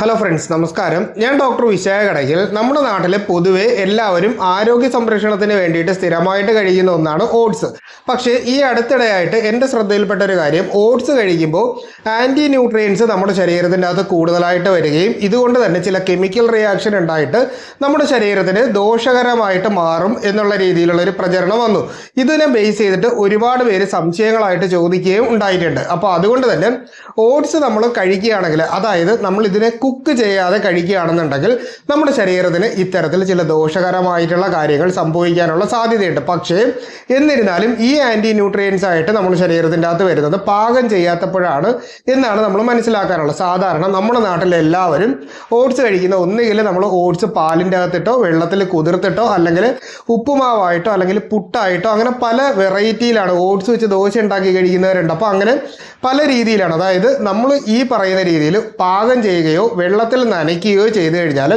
Hello friends നമസ്കാരം. ഞാൻ doctor വിശായ Kadakkal നമ്മുടെ നാട്ടിൽ പൊതുവെ എല്ലാവരും ആരോഗ്യ സംരക്ഷണത്തിന് വേണ്ടിയിട്ട് സ്ഥിരമായിട്ട് കഴിക്കുന്ന ഒന്നാണ് ഓട്സ്. പക്ഷേ ഈ അടുത്തിടെയായിട്ട് എന്റെ ശ്രദ്ധയിൽപ്പെട്ട ഒരു കാര്യം ഓട്സ് കഴിക്കുമ്പോൾ ആന്റി ന്യൂട്രിയൻസ് നമ്മുടെ ശരീരത്തിന്റെ അകത്ത് കൂടുതലായിട്ട് വരികയും ഇതുകൊണ്ട് തന്നെ ചില കെമിക്കൽ റിയാക്ഷൻ ഉണ്ടായിട്ട് നമ്മുടെ ശരീരത്തിന് ദോഷകരമായിട്ട് മാറും എന്നുള്ള രീതിയിലുള്ള ഒരു പ്രചരണം വന്നു. ഇതിനെ ബേസ് ചെയ്തിട്ട് ഒരുപാട് പേര് സംശയങ്ങളായിട്ട് ചോദിക്കുകയും ഉണ്ടായിട്ടുണ്ട്. അപ്പോൾ അതുകൊണ്ട് തന്നെ ഓട്സ് നമ്മൾ കഴിക്കുകയാണെങ്കിൽ അതായത് നമ്മൾ ഇതിനെ കുക്ക് ചെയ്യാതെ കഴിക്കുകയാണെന്നുണ്ടെങ്കിൽ നമ്മുടെ ശരീരത്തിന് ഇത്തരത്തിൽ ചില ദോഷകരമായിട്ടുള്ള കാര്യങ്ങൾ സംഭവിക്കാനുള്ള സാധ്യതയുണ്ട്. പക്ഷേ എന്നിരുന്നാലും ഈ ആന്റി ന്യൂട്രിയൻസ് ആയിട്ട് നമ്മുടെ ശരീരത്തിന്റെ അകത്ത് വരുന്നത് പാകം ചെയ്യാത്തപ്പോഴാണ് എന്നാണ് നമ്മൾ മനസ്സിലാക്കാനുള്ളത്. സാധാരണ നമ്മുടെ നാട്ടിൽ എല്ലാവരും ഓട്സ് കഴിക്കുന്ന ഒന്നുകിൽ നമ്മൾ ഓട്സ് പാലിന്റെ അകത്തിട്ടോ വെള്ളത്തിൽ കുതിർത്തിട്ടോ അല്ലെങ്കിൽ ഉപ്പുമാവായിട്ടോ അല്ലെങ്കിൽ പുട്ടായിട്ടോ അങ്ങനെ പല വെറൈറ്റിയിലാണ് ഓട്സ് വെച്ച് ദോശ ഉണ്ടാക്കി കഴിക്കുന്നവരുണ്ട്. അപ്പോൾ അങ്ങനെ പല രീതിയിലാണ്. അതായത് നമ്മൾ ഈ പറയുന്ന രീതിയിൽ പാകം ചെയ്യുകയോ വെള്ളത്തിൽ നനയ്ക്കുകയോ ചെയ്തു കഴിഞ്ഞാൽ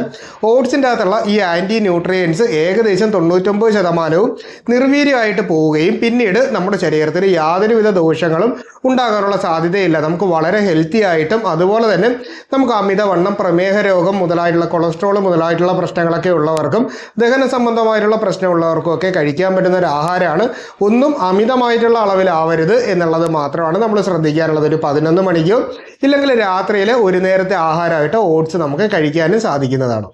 ഓട്സിന്റെ അകത്തുള്ള ഈ ആന്റി ന്യൂട്രിയൻസ് ഏകദേശം തൊണ്ണൂറ്റൊമ്പത് ശതമാനവും നിർവീര്യമായിട്ട് പോവുകയും പിന്നീട് നമ്മുടെ ശരീരത്തിന് യാതൊരുവിധ ദോഷങ്ങളും ഉണ്ടാകാനുള്ള സാധ്യതയില്ല. നമുക്ക് വളരെ ഹെൽത്തി ആയിട്ടും അതുപോലെ തന്നെ നമുക്ക് അമിതവണ്ണം പ്രമേഹ രോഗം മുതലായിട്ടുള്ള കൊളസ്ട്രോൾ മുതലായിട്ടുള്ള പ്രശ്നങ്ങളൊക്കെ ഉള്ളവർക്കും ദഹന സംബന്ധമായിട്ടുള്ള പ്രശ്നമുള്ളവർക്കും ഒക്കെ കഴിക്കാൻ പറ്റുന്ന ഒരു ആഹാരമാണ്. ഒന്നും അമിതമായിട്ടുള്ള അളവിലാവരുത് എന്നുള്ളത് മാത്രമാണ് നമ്മൾ ശ്രദ്ധിക്കാനുള്ളത് ഒരു പതിനൊന്ന് മണിക്കോ ഇല്ലെങ്കിൽ രാത്രിയിൽ ഒരു നേരത്തെ ആഹാരമായിട്ട് ഓട്സ് നമുക്ക് കഴിക്കാനും സാധിക്കുന്നതാണ്.